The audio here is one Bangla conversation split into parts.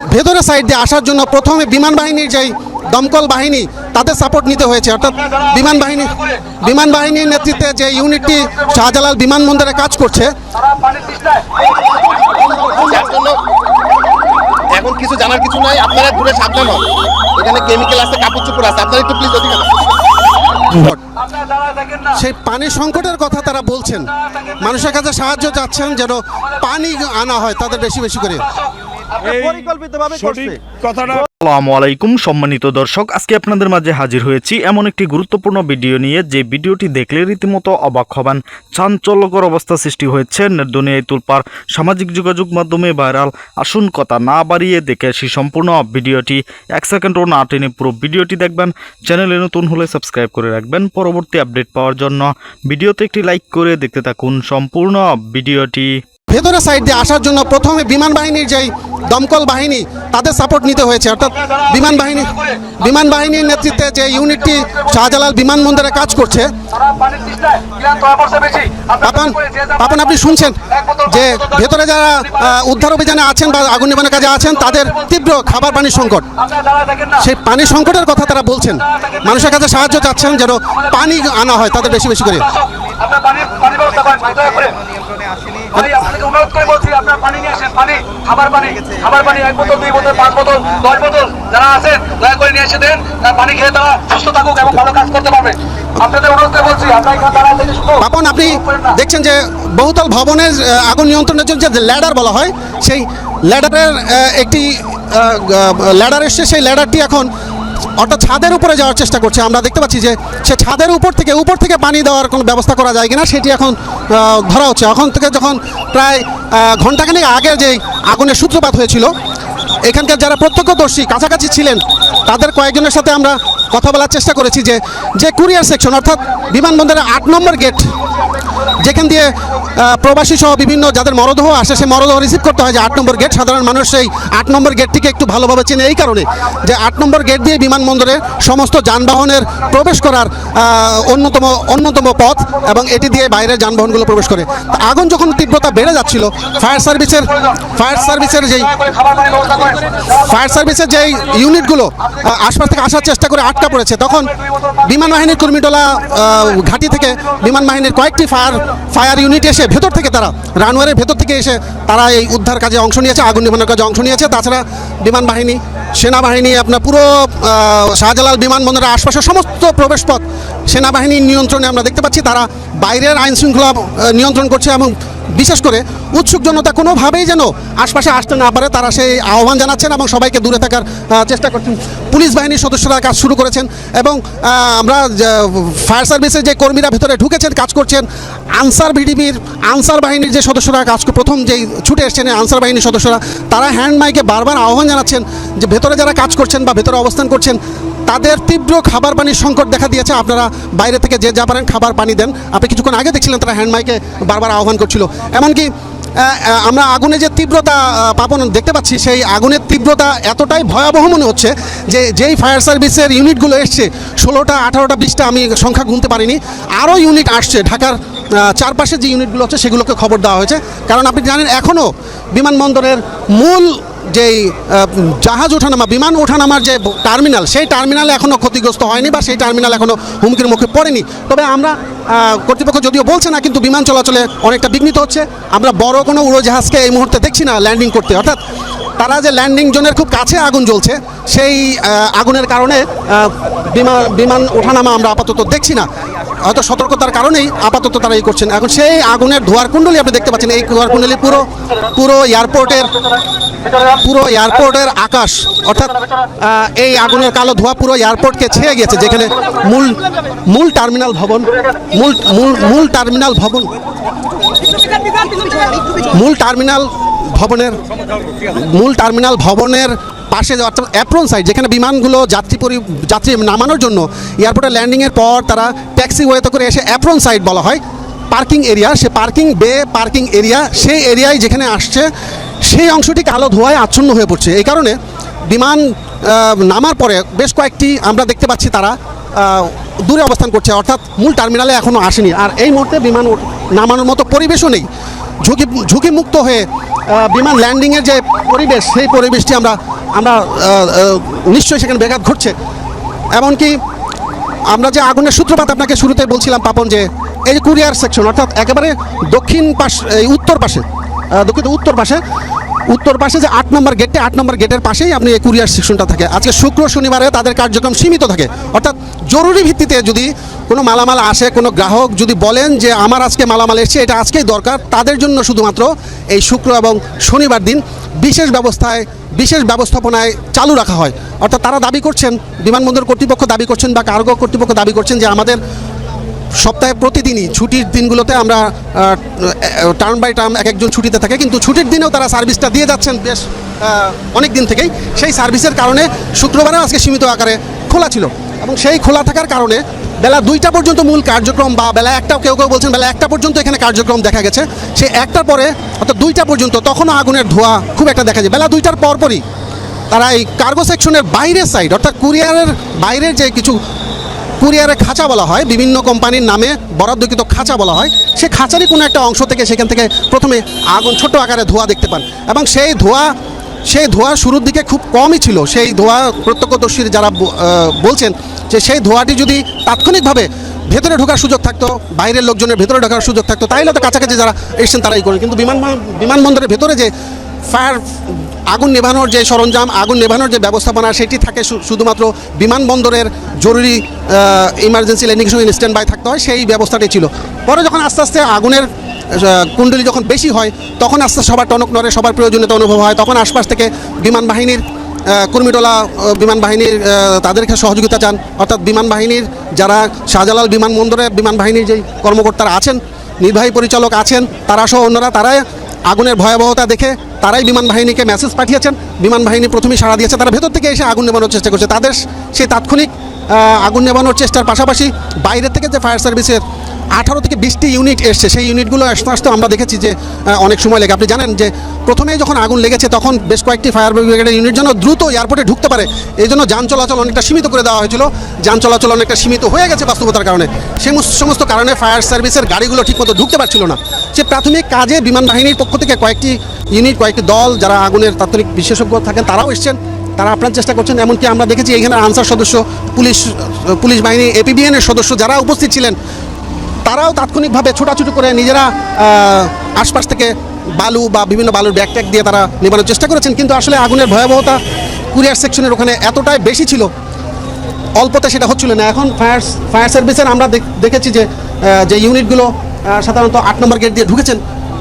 ভেতরে সাইড দিয়ে আসার জন্য প্রথমে বিমান বাহিনীর যেই দমকল বাহিনী, তাদের সাপোর্ট নিতে হয়েছে। অর্থাৎ বিমান বাহিনী, বিমান বাহিনীর নেতৃত্বে যে ইউনিটটি শাহজালাল বিমানবন্দরে কাজ করছে, এখন কিছু জানার কিছু নাই, আপনারা দূরে সাবধান হন। এখানে কেমিক্যাল আছে, কাপড় চোপড় আছে, আপনারা একটু প্লিজ সেই পানি সংকটের কথা তারা বলছেন। মানুষের কাছে সাহায্য চাচ্ছেন যেন পানি আনা হয়, তাদের বেশি বেশি করে। পরিকল্পিতভাবে কথাটা আসসালামু আলাইকুম, সম্মানিত দর্শক, আজকে আপনাদের মাঝে হাজির হয়েছি এমন একটি গুরুত্বপূর্ণ ভিডিও নিয়ে, যে ভিডিওটি দেখলে রীতিমতো অবাক হবেন। চাঞ্চল্যকর অবস্থা সৃষ্টি হয়েছে দুনিয়ায় তুলপার সামাজিক যোগাযোগ মাধ্যমে ভাইরাল। আসুন কথা না বাড়িয়ে দেখে আসি সম্পূর্ণ ভিডিওটি। এক সেকেন্ডও না টেনে পুরো ভিডিওটি দেখবেন। চ্যানেলে নতুন হলে সাবস্ক্রাইব করে রাখবেন পরবর্তী আপডেট পাওয়ার জন্য। ভিডিওতে একটি লাইক করে দেখতে থাকুন সম্পূর্ণ ভিডিওটি। ভেতরে সাইড দিয়ে আসার জন্য প্রথমে বিমান বাহিনীর যেই দমকল বাহিনী, তাদের সাপোর্ট নিতে হয়েছে। অর্থাৎ বিমান বাহিনী, বিমান বাহিনীর নেতৃত্বে যে ইউনিটটি শাহজালাল বিমানবন্দরে কাজ করছে, পাপন পাপন আপনি শুনছেন যে ভেতরে যারা উদ্ধার অভিযানে আছেন বা আগুন নিবানের কাজে আছেন, তাদের তীব্র খাবার পানির সংকট। সেই পানি সংকটের কথা তারা বলছেন। মানুষের কাছে সাহায্য চাচ্ছেন যেন পানি আনা হয়, তাদের বেশি বেশি করে। পানি ব্যবস্থা করেন ভাই, দয়া করে। ভাই আপনাকে অনুরোধ করে বলছি আপনার পানি নিয়ে আসেন পানি খাবার পানি খাবার পানি এক বোতল দুই বোতল পাঁচ বোতল দশ বোতল যারা আছেন দয়া করে নিয়ে এসে দেন তার পানি খেয়ে তারা সুস্থ থাকুক এবং ভালো কাজ করতে পারবে। আপনাদের অনুরোধ করে বলছি আপনার এখানে তারা পাপন আপনি দেখছেন যে বহুতল ভবনের আগুন নিয়ন্ত্রণের জন্য যে ল্যাডার বলা হয় সেই ল্যাডারের একটি ল্যাডার এসছে সেই ল্যাডারটি এখন অর্থাৎ ছাদের উপরে যাওয়ার চেষ্টা করছে। আমরা দেখতে পাচ্ছি যে সে ছাদের উপর থেকে উপর থেকে পানি দেওয়ার কোনো ব্যবস্থা করা যায় কিনা, সেটি এখন ধরা হচ্ছে। এখন থেকে যখন প্রায় ঘণ্টাখানেক আগে যে আগুনের সূত্রপাত হয়েছিল, এখানকার যারা প্রত্যক্ষদর্শী, কাছাকাছি ছিলেন, তাদের কয়েকজনের সাথে আমরা কথা বলার চেষ্টা করেছি যে যে কুরিয়ার সেকশন, অর্থাৎ বিমানবন্দরের আট নম্বর গেট, যেখান দিয়ে প্রবাসী সহ বিভিন্ন যাদের মরদেহ আসে, সেই মরদেহ রিসিভ করতে হয় যে আট নম্বর গেট সাধারণ মানুষ সেই আট নম্বর গেটটিকে একটু ভালোভাবে চেনে এই কারণে যে আট নম্বর গেট দিয়ে বিমানবন্দরে সমস্ত যানবাহনের প্রবেশ করার অন্যতম অন্যতম পথ এবং এটি দিয়ে বাইরের যানবাহনগুলো প্রবেশ করে। আগুন যখন তীব্রতা বেড়ে যাচ্ছিল ফায়ার সার্ভিসের ফায়ার সার্ভিসের যেই ফায়ার সার্ভিসের যেই ইউনিটগুলো আশপাশ থেকে আসার চেষ্টা করে আটকা পড়েছে, তখন বিমান বাহিনীর কর্মীটোলা ঘাঁটি থেকে বিমান বাহিনীর কয়েকটি ফায়ার ফায়ার ইউনিট এসে ভেতর থেকে তারা রানওয়ারের ভেতর থেকে এসে তারা এই উদ্ধার কাজে অংশ নিয়েছে, আগুন নিবানোর কাজে অংশ নিয়েছে। তাছাড়া বিমান বাহিনী, সেনাবাহিনী, আপনার পুরো শাহজালাল বিমানবন্দরের আশপাশের সমস্ত প্রবেশপথ সেনাবাহিনীর নিয়ন্ত্রণে আমরা দেখতে পাচ্ছি। তারা বাইরের আইনশৃঙ্খলা নিয়ন্ত্রণ করছে এবং বিশেষ করে উৎসুক জনতা কোনোভাবেই যেন আশপাশে আসতে না পারে, তারা সেই আহ্বান জানাচ্ছেন এবং সবাইকে দূরে থাকার চেষ্টা করছেন। পুলিশ বাহিনীর সদস্যরা কাজ শুরু করেছেন এবং আমরা ফায়ার সার্ভিসের যে কর্মীরা ভেতরে ঢুকেছেন, কাজ করছেন, আনসার ভিডিবির আনসার বাহিনীর যে সদস্যরা কাজ প্রথম যেই ছুটে এসছেন আনসার বাহিনীর সদস্যরা, তারা হ্যান্ড মাইকে বারবার আহ্বান জানাচ্ছেন যে ভেতরে যারা কাজ করছেন বা ভেতরে অবস্থান করছেন, তাদের তীব্র খাবার পানির সংকট দেখা দিয়েছে। আপনারা বাইরে থেকে যে যা পারেন খাবার পানি দেন। আপনি কিছুক্ষণ আগে দেখছিলেন তারা হ্যান্ড মাইকে বারবার আহ্বান করছিল। এমনকি আমরা আগুনে যে তীব্রতা পাবন দেখতে পাচ্ছি, সেই আগুনের তীব্রতা এতটাই ভয়াবহ মনে হচ্ছে যে যেই ফায়ার সার্ভিসের ইউনিটগুলো এসছে, ষোলোটা, আঠারোটা, বিশটা আমি সংখ্যা গুনতে পারিনি, আরও ইউনিট আসছে ঢাকার চারপাশে যে ইউনিটগুলো আছে সেগুলোকে খবর দেওয়া হয়েছে। কারণ আপনি জানেন, এখনও বিমানবন্দরের মূল যেই জাহাজ ওঠানামা, বিমান ওঠানামার যে টার্মিনাল, সেই টার্মিনাল এখনও ক্ষতিগ্রস্ত হয়নি বা সেই টার্মিনাল এখনও হুমকির মুখে পড়েনি। তবে আমরা কর্তৃপক্ষ যদিও বলছে না, কিন্তু বিমান চলাচলে অনেকটা বিঘ্নিত হচ্ছে। আমরা বড় কোনো উড়োজাহাজকে এই মুহূর্তে দেখছি না ল্যান্ডিং করতে। অর্থাৎ তারা যে ল্যান্ডিং জোনের খুব কাছে আগুন জ্বলছে, সেই আগুনের কারণে বিমান বিমান ওঠানামা আমরা আপাতত দেখছি না। হয়তো সতর্কতার কারণেই আপাতত তারা এই করছেন। এখন সেই আগুনের ধোয়ার কুণ্ডলী আপনি দেখতে পাচ্ছেন, এই ধোয়ার কুণ্ডলী পুরো পুরো এয়ারপোর্টের পুরো এয়ারপোর্টের আকাশ। অর্থাৎ এই আগুনের কালো ধোঁয়া পুরো এয়ারপোর্টকে ছেয়ে গেছে যেখানে মূল মূল টার্মিনাল ভবন মূল মূল মূল টার্মিনাল ভবন মূল টার্মিনাল ভবনের মূল টার্মিনাল ভবনের পাশে অর্থাৎ অ্যাপ্রন সাইড যেখানে বিমানগুলো যাত্রী পরি, যাত্রী নামানোর জন্য এয়ারপোর্টে ল্যান্ডিংয়ের পর তারা ট্যাক্সি ওয়েতে করে এসে অ্যাপ্রন সাইড বলা হয়। পার্কিং এরিয়া সে পার্কিং বে পার্কিং এরিয়া সেই এরিয়ায় যেখানে আসছে, সেই অংশটি কালো ধোঁয়ায় আচ্ছন্ন হয়ে পড়ছে। এই কারণে বিমান নামার পরে বেশ কয়েকটি আমরা দেখতে পাচ্ছি তারা দূরে অবস্থান করছে। অর্থাৎ মূল টার্মিনালে এখনও আসেনি। আর এই মুহূর্তে বিমান নামানোর মতো পরিবেশও নেই। ঝুঁকি ঝুঁকিমুক্ত হয়ে বিমান ল্যান্ডিংয়ের যে পরিবেশ, সেই পরিবেশটি আমরা আমরা নিশ্চয়ই সেখানে ব্যাঘাত ঘটছে। এমনকি আমরা যে আগুনের সূত্রপাত আপনাকে শুরুতে বলছিলাম, পাপন, যে এই কুরিয়ার সেকশন অর্থাৎ একেবারে দক্ষিণ পাশ, এই উত্তর পাশে দুঃখিত, উত্তর পাশে উত্তর পাশে যে আট নম্বর গেটে আট নম্বর গেটের পাশেই আপনি এই কুরিয়ার সেকশনটা থাকে। আজকে শুক্র, শনিবারে তাদের কার্যক্রম সীমিত থাকে। অর্থাৎ জরুরি ভিত্তিতে যদি কোনো মালামাল আসে, কোনো গ্রাহক যদি বলেন যে আমার আজকে মালামাল এসছে, এটা আজকেই দরকার, তাদের জন্য শুধুমাত্র এই শুক্র এবং শনিবার দিন বিশেষ ব্যবস্থায়, বিশেষ ব্যবস্থাপনায় চালু রাখা হয়। অর্থাৎ তারা দাবি করছেন, বিমানবন্দর কর্তৃপক্ষ দাবি করছেন বা কার্গো কর্তৃপক্ষ দাবি করছেন যে আমাদের সপ্তাহে প্রতিদিনই ছুটির দিনগুলোতে আমরা টার্ম বাই টার্ম এক একজন ছুটিতে থাকে, কিন্তু ছুটির দিনেও তারা সার্ভিসটা দিয়ে যাচ্ছেন বেশ অনেক দিন থেকেই। সেই সার্ভিসের কারণে শুক্রবারেও আজকে সীমিত আকারে খোলা ছিল এবং সেই খোলা থাকার কারণে বেলা দুইটা পর্যন্ত মূল কার্যক্রম বা বেলা একটা, কেউ কেউ বলছেন বেলা একটা পর্যন্ত এখানে কার্যক্রম দেখা গেছে। সে একটার পরে অর্থাৎ দুইটা পর্যন্ত তখনও আগুনের ধোঁয়া খুব একটা দেখা যায়। বেলা দুইটার পরপরই তারা এই কার্গো সেকশনের বাইরের সাইড অর্থাৎ কুরিয়ারের বাইরের যে কিছু কুরিয়ারের খাঁচা বলা হয়, বিভিন্ন কোম্পানির নামে বরাদ্দকৃত খাঁচা বলা হয়, সে খাঁচারই কোনো একটা অংশ থেকে সেখান থেকে প্রথমে আগুন ছোট আকারে ধোঁয়া দেখতে পান। এবং সেই ধোঁয়া সেই ধোঁয়া শুরুর দিকে খুব কমই ছিল। সেই ধোঁয়া প্রত্যক্ষদর্শীর যারা বলছেন যে সেই ধোঁয়াটি যদি তাৎক্ষণিকভাবে ভেতরে ঢোকার সুযোগ থাকতো, বাইরের লোকজনের ভেতরে ঢোকার সুযোগ থাকতো, তাইলে তো কাছাকাছি যারা এসেছেন তারাই করেন কিন্তু বিমান বিমানবন্দরের ভেতরে যে ফায়ার আগুন নেভানোর যে সরঞ্জাম, আগুন নেভানোর যে ব্যবস্থাপনা, সেটি থাকে শুধুমাত্র বিমানবন্দরের জরুরি ইমার্জেন্সি ল্যান্ডিং স্ট্যান্ড বাই থাকতে হয়, সেই ব্যবস্থাটি ছিল। পরে যখন আস্তে আস্তে আগুনের কুণ্ডলী যখন বেশি হয়, তখন আস্তে সবার টনক নড়ে, সবার প্রয়োজনীয়তা অনুভব হয়। তখন আশপাশ থেকে বিমান বাহিনীর কর্মীটোলা বিমান বাহিনীর তাদেরকে সহযোগিতা চান। অর্থাৎ বিমান বাহিনীর যারা শাহজালাল বিমানবন্দরে বিমান বাহিনীর যেই কর্মকর্তারা আছেন, নির্বাহী পরিচালক আছেন, তারা সহ অন্যরা, তারাই আগুনের ভয়াবহতা দেখে, তারাই বিমান বাহিনীকে মেসেজ পাঠিয়েছেন। বিমান বাহিনী প্রথমেই সাড়া দিয়েছে, তারা ভেতর থেকে এসে আগুন নেবানোর চেষ্টা করছে। তাদের সেই তাৎক্ষণিক আগুন নেবানোর চেষ্টার পাশাপাশি বাইরের থেকে যে ফায়ার সার্ভিসের আঠারো থেকে বিশটি ইউনিট এসছে। সেই ইউনিটগুলো আসতে আসতে আমরা দেখেছি যে অনেক সময় লেগে আপনি জানেন যে, প্রথমেই যখন আগুন লেগেছে, তখন বেশ কয়েকটি ফায়ার ব্রিগেডের ইউনিট যেন দ্রুত এয়ারপোর্টে ঢুকতে পারে। এই জন্য যান চলাচল অনেকটা সীমিত করে দেওয়া হয়েছিল। যান চলাচল অনেকটা সীমিত হয়ে গেছে বাস্তবতার কারণে। মুস- সমস্ত কারণে ফায়ার সার্ভিসের গাড়িগুলো ঠিকমতো ঢুকতে পারছিল না। সে প্রাথমিক কাজে বিমান বাহিনীর পক্ষ থেকে কয়েকটি ইউনিট কয়েকটি দল যারা আগুনের তাৎক্ষণিক বিশেষজ্ঞ থাকেন, তারাও এসছেন। তারা আপনার চেষ্টা করছেন, এমনকি আমরা দেখেছি এখানে আনসার সদস্য, পুলিশ পুলিশ বাহিনী এপিবিএনের সদস্য যারা উপস্থিত ছিলেন তারাও তাৎক্ষণিকভাবে ছোটাছুটি করে নিজেরা আশপাশ থেকে বালু বা বিভিন্ন বালুর ব্যাগ ট্যাগ দিয়ে তারা নেবানোর চেষ্টা করেছেন। কিন্তু আসলে আগুনের ভয়াবহতা কুরিয়ার সেকশনের ওখানে এতটাই বেশি ছিল, অল্পতে সেটা হচ্ছিল না। এখন ফায়ার ফায়ার সার্ভিসের আমরা দেখ- দেখেছি যে যে ইউনিটগুলো সাধারণত আট নম্বর গেট দিয়ে ঢুকেছেন,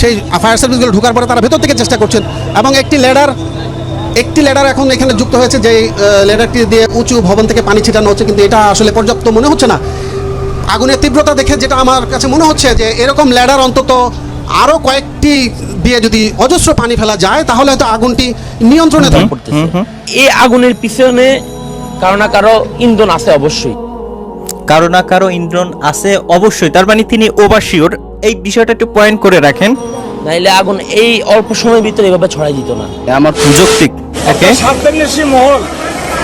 সেই ফায়ার সার্ভিসগুলো ঢোকার পরে তারা ভেতর থেকে চেষ্টা করছেন এবং একটি লেডার একটি লেডার এখন এখানে যুক্ত হয়েছে যে লেডারটি দিয়ে উঁচু ভবন থেকে পানি ছিটানো হচ্ছে, কিন্তু এটা আসলে পর্যাপ্ত মনে হচ্ছে না। আগুনের তীব্রতা দেখে যেটা আমার কাছে মনে হচ্ছে যে এরকম ল্যাডার অন্তত আরও কয়েকটি দিয়ে যদি অজস্র পানি ফেলা যায় তাহলে হয়তো আগুনটি নিয়ন্ত্রণে করতেছে এই আগুনের পিছনে কারও না কারও ইন্ধন আছে অবশ্যই। কারও না কারও ইন্ধন আছে অবশ্যই। তার মানে তিনি ওভারশিওর এই বিষয়টা একটু পয়েন্ট করে রাখেন। নাইলে আগুন এই অল্প সময়ের ভিতরে এভাবে ছড়াই দিত না। আমার যৌক্তিক ওকে